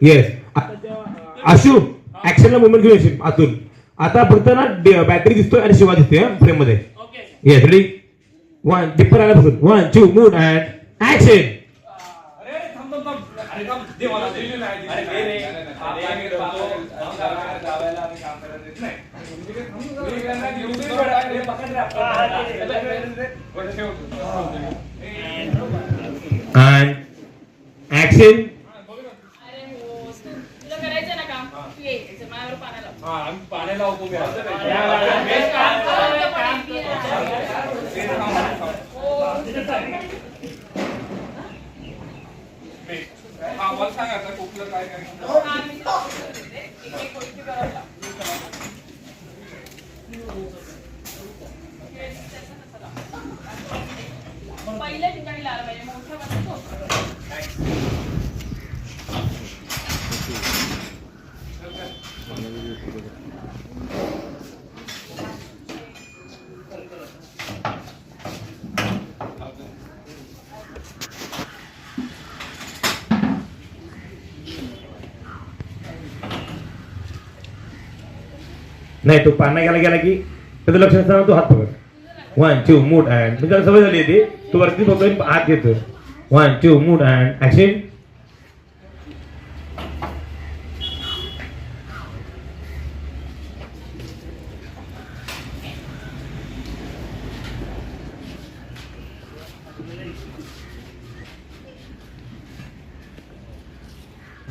Yes Ashu ऍक्शनला movement घेऊन येशील आतून आता फक्त ना बॅटरी दिसतोय आणि शिवा दिसतोय फ्रेममध्ये okay yes ready one tipper आला बसून one two mood and action अरे हा, मला सांग आता कुठलं काय काय? हो, नाही तो पाना गेला गेला की त्याचं लक्ष असताना तू हात पकड वन टू मूड अँड मी त्याला सवय झाली होती तू वरती बघतोय हात घेतो one two mood and action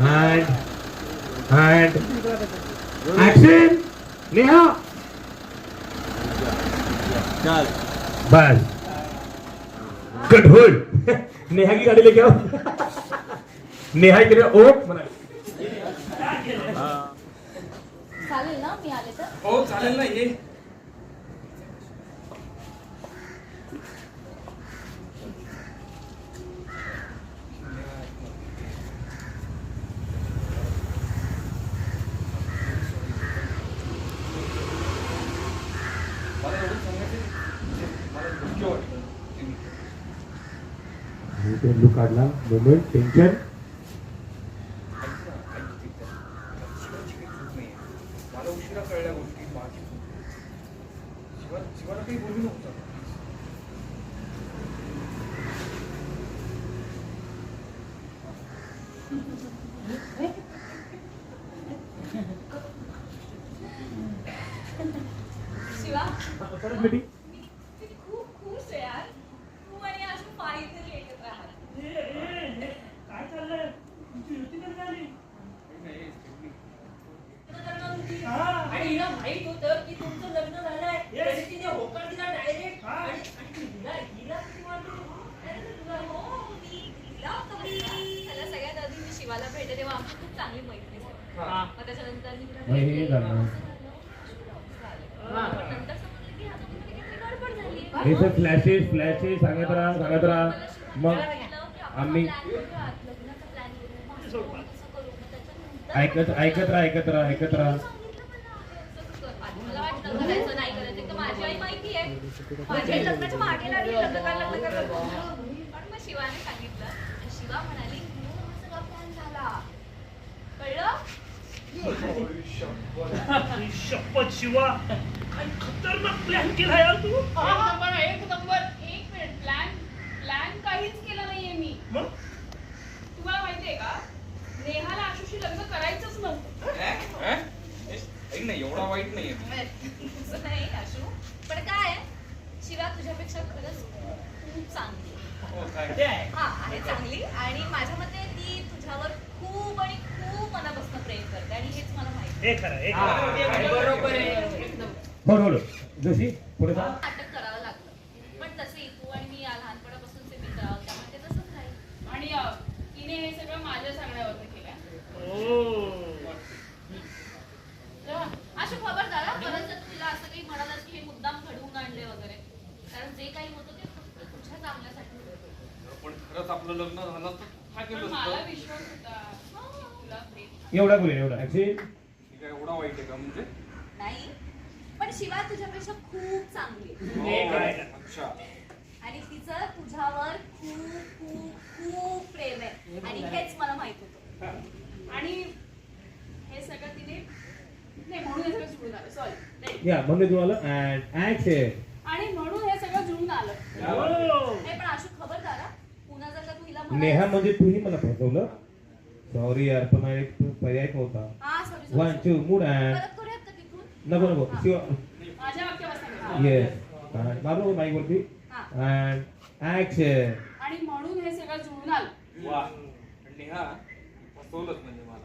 and and action Neha bus hold Neha की गाड़ी लेके आओ. नेहा की ओ. चालेल ना मी आले तर? हो चालेल ना ये. लुक काढला मोमेंट टेन्शन. शिवा शिवाला काही बोलू नव्हतं शिवा बेटी मी मी खूप खुश आहे यार तू आणि अजून फायनली एकत्र आहात काय चाललंय तुमची युती कधी झाली लग्न करणं होती. हा. आणि हिला माहीत होतं की तुमचं लग्न झालंय Yes. तरी तिने होकार दिला डायरेक्ट हा. आणि आणि हिला हिला किती वाटलं? अरे तुला हो, मी. त्याला सगळ्यात आधी शिवाला भेटले तेव्हा आमची खूप चांगली मैत्री झाली. हा. मग त्याच्यानंतर मी तिला मग हे भेटले, झालं. तेव्हा असं झालं. पण नंतर समजलं की ह्याच्यामध्ये काहीतरी गडबड झाली हे सर फ्लॅशेस फ्लॅशेस सांगत राहा सांगत राहा मग आम्ही ऐकत ऐकत राहा ऐकत राहा ऐकत राहा मला वाटलं करायचं नाही करायचं एक तर माझी आई माहिती आहे. माझ्या आई लग्नाच्या मागे लागली लग्न कर लग्न कर. पण मग शिवाने सांगितलं आणि शिवा म्हणाली "म्हणून हा सगळा प्लॅन झाला. कळलं? शपथ शिवा. काय खतरनाक प्लॅन केला यार तू? एक नंबर एक नंबर. एक मिनिट प्लॅन प्लॅन काहीच केला नाहीये मी. मग तुम्हाला माहितीये का नेहाला आशुशी लग्न करायचंच नव्हतं अं? अं? ऐक ना एवढा वाईट नाही पण काय आहे, शिवा तुझ्यापेक्षा खरंच खूप चांगली. हो काय? ते आहे? हा आहे चांगली. आणि माझ्या मते ती तुझ्यावर खूप आणि खूप मनापासून प्रेम करते. आणि हेच मला माहिती. बरोबर आहे. एकदम. हो जोशी पुढे जे काही होतं ते फक्त तुझ्या पण खरंच आपलं लग्न झालं विश्वास होता. हो. एवढा बोलेल एवढा. एवढा वाईट म्हणजे? नाही. पण शिवाय तुझ्यापेक्षा खूप चांगली हो. आणि तिचं तुझ्यावर खूप खूप खूप प्रेम आहे. आणि हेच मला माहीत होतं. आणि हे सगळं तिने नाही म्हणून सुरू झालं सॉरी या म्हणून तुम्हाला. नेहा म्हणजे तूही मला फसवलं? सॉरी यार पण एक पर्याय नव्हता. हा sorry one two mood and नको नको. हा. शिवा. येस मारू माईक वरती हा. अँड ऍक्शन आणि म्हणून हे सगळं जुळून आलं. वा. नेहा फसवलंच म्हणजे मला.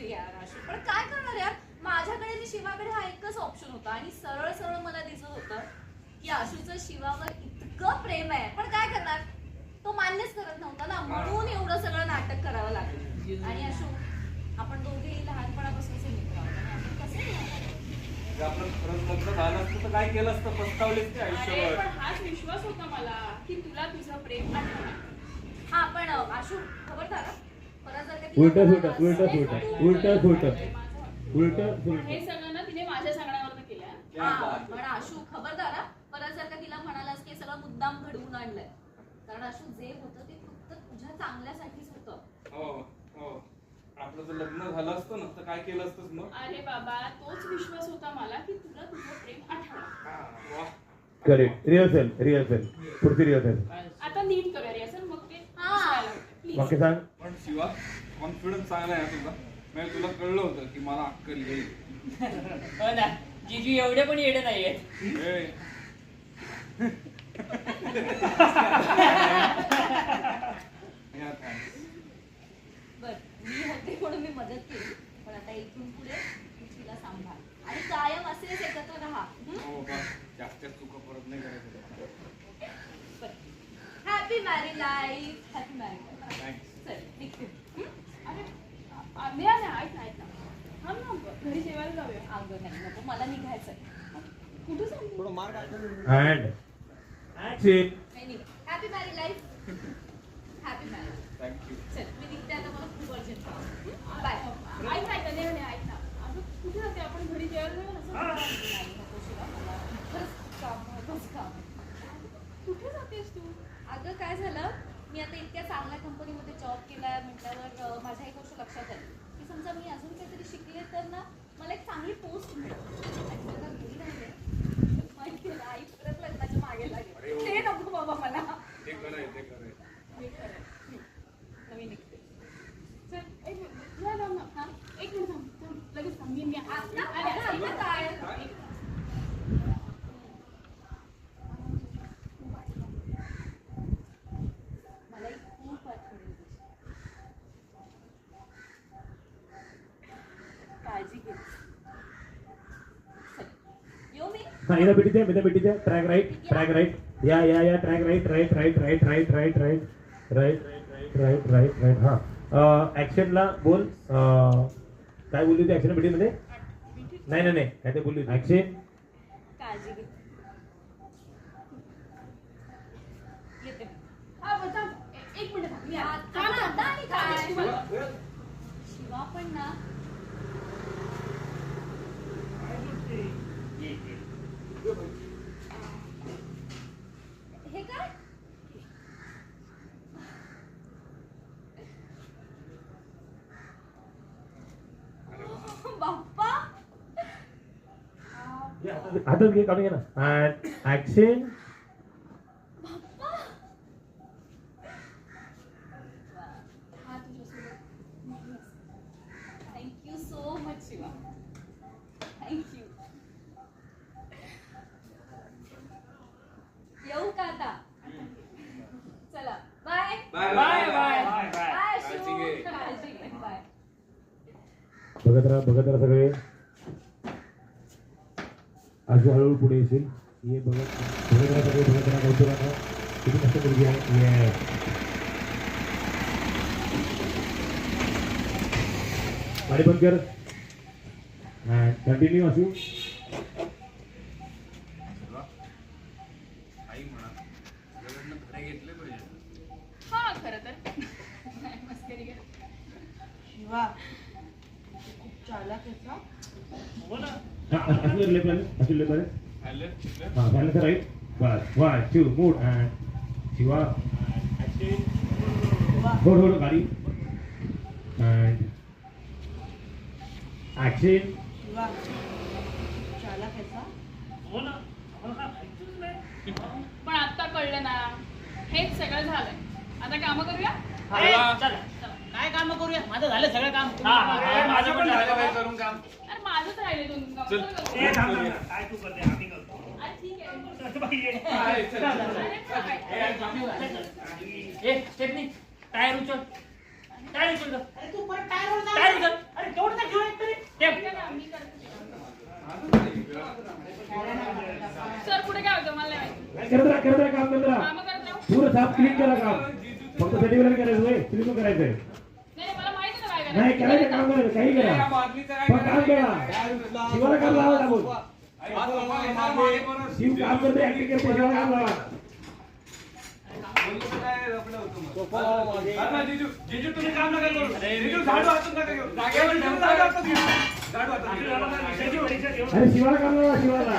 यार पण काय करणार यार? माझ्याकडे आणि शिवाकडे हा एकच ऑप्शन होता आणि सरळ सरळ मला दिसत होतं की आशूचं शिवावर इतकं प्रेम आहे. पण काय करणार तो मान्यच करत नव्हता ना म्हणून एवढं सगळं नाटक करावं लागलं आणि आशू आपण दोघेही लहानपणापासूनचे मित्र आहोत आणि आपण कसे मिळणार? जर आपलं खरंच लग्न झालं असतं तर काय केलं असतं पस्तावलेच ते अरे आयुष्यभर पण हाच विश्वास होता मला की तुला तुझं प्रेम आठवणार हा पण खबरदार हा. परत जर का तिला उलटं उलटं. उलटं. उलट हे सगळं ना तिने माझ्या सांगण्यावरनं केलं पण आशू खबरदार हा. परत जर का तिला म्हणालास की सगळं मुद्दाम घडवून आणलंय कारण आशू जे होतं ते फक्त तुझ्या चांगल्यासाठीच होतं. हो हो. आपलं जर लग्न झालं असतं ना तर काय केलं असतंस मग? अरे बाबा तोच विश्वास होता मला की तुला तुझं प्रेम हा, वा. करेक्ट रिहर्सल रिहर्सल पुढची रिहर्सल आता नीट करूया रिहर्सल मग ते हा. सांग. पण शिवा कॉन्फिडन्स चांगला आहे हा तुझा. म्हणजे तुला कळलं होतं की मला अक्कल येईल. हो ना. जिजू एवढे पण येडे नाहीयेत. ए. बर मी होते म्हणून मी मदत केली. पण आता इथून पुढे तिला सांभाळ. आणि कायम असेच एकत्र राहा. हो? बा जास्त चुका परत नाही करायचं. Happy marry life happy marry life चल निघते. हं? अरे आ- आ- नाही नाही ऐक ना ऐक ना. थांब ना घरी जेवायला जाऊया. अगं नाही नको. मला निघायचंय. कुठे सांगतो अँड नाही निघ happy marry life happy marry thank you चल मी निघते आता मला खूप अर्जंट बाय ऐक ना ऐक ना ऐक ना. अगं कुठे जाते आपण घरी काम काम आहे. कुठे जातेस तू? अगं काय झालं? मी आता इतक्या चांगल्या कंपनीमध्ये जॉब केलाय म्हटल्यावर माझ्या एक गोष्ट लक्षात आली. की समजा मी अजून काहीतरी शिकले तर ना मला एक चांगली पोस्ट मिळेल आणि जर का घरी राहिले तर माहिती आहे ना, आई परत लग्नाच्या मागे लागेल ते नको बाबा मला ते कराय ते कराय हे खरंय. नवीन निघते चल एक मिनिट या जाऊ ना हा एक मिनिट थांब थांब लगेच थांब मी मी आता आले, आले, आले. आता काय मलाही खूप आठवण येते तुझी. काळजी घे चल, येऊ मी हा इथं भेटी द्या इथं भेटी द्या ट्रॅक राईट ट्रॅक राईट या या या track right right right right right right right right right right right हा. ऍक्शनला बोल. काय बोलली होती ऍक्शन भेटीमध्ये नाही नाही नाही. काय ते बोलली ऍक्शन शिवा पण ना हे काय बाप्पा हातात घे काढून घे ना ऍक्शन बघत राहा बघत राहा सगळे. आजू हळूहळू पुढे येशील. ये बघत बघत राहा सगळे बघत राहा कौतुक राहा किती मस्त मुलगी आहे. गाडी बंद कर. कंटिन्यू असू As you left hand, as you left hand. I left. left. Ah, balance right. Bas. One, two, move and Shiva. Action. Hold, hold, body. And action. Shiva. चाला खायचा हो ना मला काय माहितीच नाही पण आता कळलं ना हेच सगळं झालंय आता काम करूया अरे, चला. काय काम करूया माझं झालं सगळं काम माझं पण झालं काय करून काम माझंच राहिले दोन काम चल. कोण करतं? ए, थांब, थांब, थांब. काय तू करते आम्ही करतो अरे ठीक आहे असं बाई ये. आहे, चल, चल, चल. अरे काय? ए, अरे, थांब. ए स्टेपनी टायर उचल टायर उचल गं. अरे तू परत. टायर उचल अरे तेवढं तर घेऊन येत तरी. टेप ठीक आहे ना, मी करते. सर पुढे काय होतं मला नाही माहिती करत राहा करत राहा काम करत राहा कामं करत राहू पूर्ण साफ क्लीन करा काम फक्त सर्टिफिकेट करायचं होय क्लीन करायचंय नाही नाही, मला माहिती ना काय नाही करायचं काम करायचं काही करा. पण काम करायचं? करा शिवाला काम लावा लागून. शिव काम करते ऍक्टिंग करते शिवाला काम लावा. अरे करू शिवाला काम लावा शिवाला.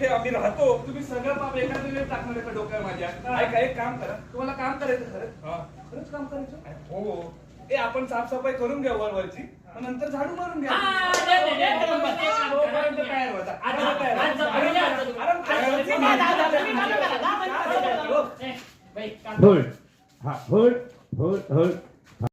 इथे आम्ही राहतो तुम्ही सगळं पाप एका वेळेस टाकणार आहे का डोक्यावर माझ्या ऐका एक काम करा तुम्हाला काम करायचं खरं खरंच काम करायचं हो ए आपण साफसफाई करून घ्या वर वरची मग नंतर झाडू मारून घ्या हा, तयार व्हा. आज- आता तयार व्हा. आज जपानी जा, आता तू. आराम करा. आज जपानी जा, जा, जा, तुम्ही कामं करा, जा, जा, जा, जा, जा. ए, बाई, काम कर. होल्ड हा